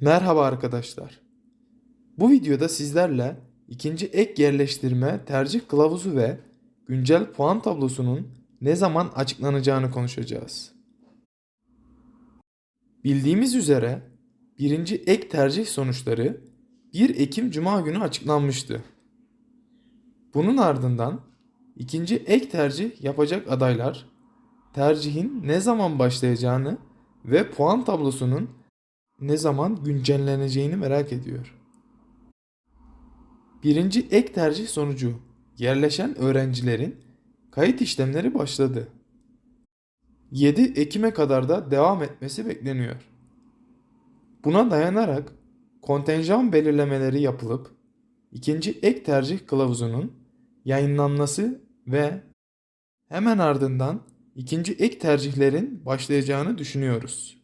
Merhaba arkadaşlar. Bu videoda sizlerle ikinci ek yerleştirme tercih kılavuzu ve güncel puan tablosunun ne zaman açıklanacağını konuşacağız. Bildiğimiz üzere birinci ek tercih sonuçları 1 Ekim Cuma günü açıklanmıştı. Bunun ardından ikinci ek tercih yapacak adaylar tercihin ne zaman başlayacağını ve puan tablosunun ne zaman güncelleneceğini merak ediyor. Birinci ek tercih sonucu yerleşen öğrencilerin kayıt işlemleri başladı. 7 Ekim'e kadar da devam etmesi bekleniyor. Buna dayanarak kontenjan belirlemeleri yapılıp ikinci ek tercih kılavuzunun yayınlanması ve hemen ardından ikinci ek tercihlerin başlayacağını düşünüyoruz.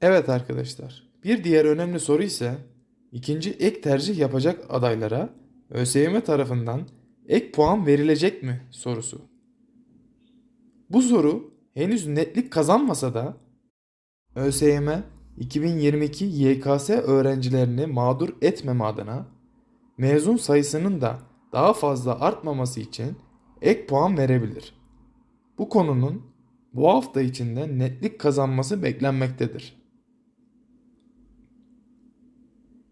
Evet arkadaşlar. Bir diğer önemli soru ise ikinci ek tercih yapacak adaylara ÖSYM tarafından ek puan verilecek mi sorusu. Bu soru henüz netlik kazanmasa da ÖSYM 2022 YKS öğrencilerini mağdur etmeme adına mezun sayısının da daha fazla artmaması için ek puan verebilir. Bu konunun bu hafta içinde netlik kazanması beklenmektedir.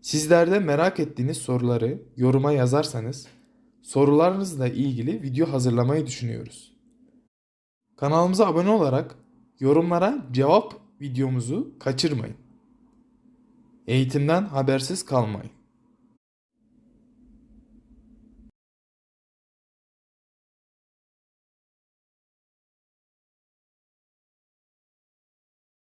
Sizler de merak ettiğiniz soruları yoruma yazarsanız sorularınızla ilgili video hazırlamayı düşünüyoruz. Kanalımıza abone olarak yorumlara cevap videomuzu kaçırmayın. Eğitimden habersiz kalmayın.